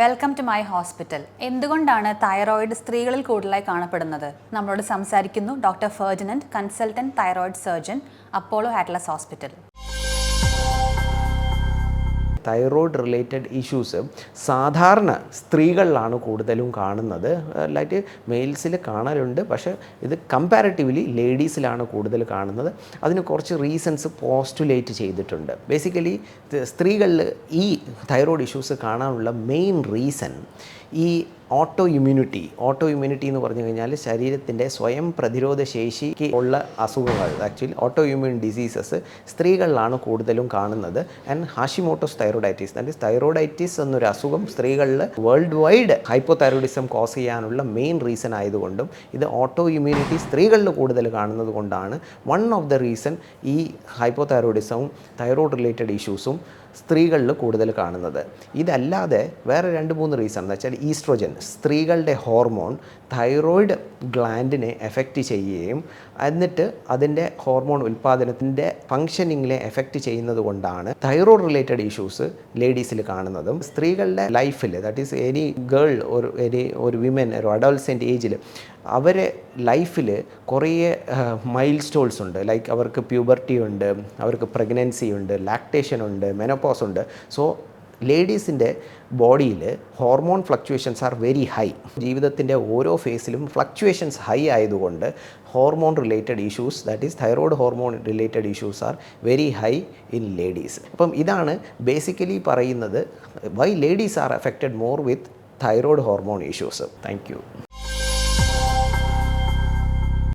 Welcome to my hospital എന്തുകൊണ്ടാണ് thyroid സ്ത്രീകളിൽ കൂടുതലായി കാണപ്പെടുന്നത്? നമ്മളോട് സംസാരിക്കുന്നു doctor Ferdinand consultant thyroid surgeon Apollo Atlas hospital thyroid related issues സാധാരണ സ്ത്രീകളിലാണ് കൂടുതലും കാണുന്നത്. ലൈറ്റ് മെയിൽസിൽ കാണലുണ്ട്. പക്ഷേ ഇത് കമ്പാരിറ്റീവ്ലി ലേഡീസിലാണ് കൂടുതൽ കാണുന്നത്. അതിന് കുറച്ച് റീസൺസ് പോസ്റ്റുലേറ്റ് ചെയ്തിട്ടുണ്ട്. ബേസിക്കലി സ്ത്രീകളിൽ ഈ തൈറോയ്ഡ് ഇഷ്യൂസ് കാണാനുള്ള മെയിൻ റീസൺ ഈ ഓട്ടോ ഇമ്മ്യൂണിറ്റി ഓട്ടോ ഇമ്മ്യൂണിറ്റി എന്ന് പറഞ്ഞു കഴിഞ്ഞാൽ ശരീരത്തിന്റെ സ്വയം പ്രതിരോധ ശേഷിക്ക് ഉള്ള അസുഖങ്ങൾ ആക്ച്വലി ഓട്ടോ ഇമ്മ്യൂൺ ഡിസീസസ് സ്ത്രീകളിലാണ് കൂടുതലും കാണുന്നത്. ആൻഡ് ഹാഷിമോട്ടോസ് തൈറോഡൈറ്റിസ് അല്ലെങ്കിൽ തൈറോഡൈറ്റിസ് എന്നൊരു അസുഖം സ്ത്രീകളിൽ വേൾഡ് വൈഡ് ഹൈപ്പോതൈറോയിഡിസം കോസ് ചെയ്യാനുള്ള മെയിൻ റീസൺ ആയതുകൊണ്ടും ഇത് ഓട്ടോ ഇമ്മ്യൂണിറ്റി സ്ത്രീകളിൽ കൂടുതൽ കാണുന്നത് കൊണ്ടാണ്. വൺ ഓഫ് ദ റീസൺ ഈ ഹൈപ്പോതൈറോയിഡിസവും തൈറോയ്ഡ് റിലേറ്റഡ് ഇഷ്യൂസും സ്ത്രീകളിൽ കൂടുതൽ കാണുന്നത്. ഇതല്ലാതെ വേറെ രണ്ട് മൂന്ന് റീസൺ എന്ന് വെച്ചാൽ ഈസ്ട്രോജൻ സ്ത്രീകളുടെ ഹോർമോൺ തൈറോയിഡ് ഗ്ലാൻഡിനെ എഫക്റ്റ് ചെയ്യുകയും എന്നിട്ട് അതിന്റെ ഹോർമോൺ ഉൽപ്പാദനത്തിന്റെ ഫങ്ഷനിങ്ങിനെ എഫക്റ്റ് ചെയ്യുന്നത് കൊണ്ടാണ് തൈറോയ്ഡ് റിലേറ്റഡ് ഇഷ്യൂസ് ലേഡീസിൽ കാണുന്നതും. സ്ത്രീകളുടെ ലൈഫിൽ ദാറ്റ് ഈസ് എനി ഗേൾ ഒരു എനി ഒരു വിമൻ ഒരു അഡോൾസെന്റ് ഏജിൽ അവരെ ലൈഫിൽ കുറേ മൈൽ സ്റ്റോൾസ് ഉണ്ട്. ലൈക്ക് അവർക്ക് പ്യൂബർട്ടി ഉണ്ട് അവർക്ക് പ്രഗ്നൻസി ഉണ്ട് ലാക്ടേഷൻ ഉണ്ട് മെനോപോസ് ഉണ്ട്. സോ ലേഡീസിന്റെ ബോഡിയിൽ hormone fluctuations are very high. ജീവിതത്തിന്റെ ഓരോ ഫേസിലും ഫ്ലക്ച്വേഷൻസ് ഹൈ ആയതുകൊണ്ട് hormone related issues that is thyroid hormone related issues are very high in ladies. അപ്പം ഇതാണ് ബേസിക്കലി പറയുന്നത് why ladies are affected more with thyroid hormone issues thank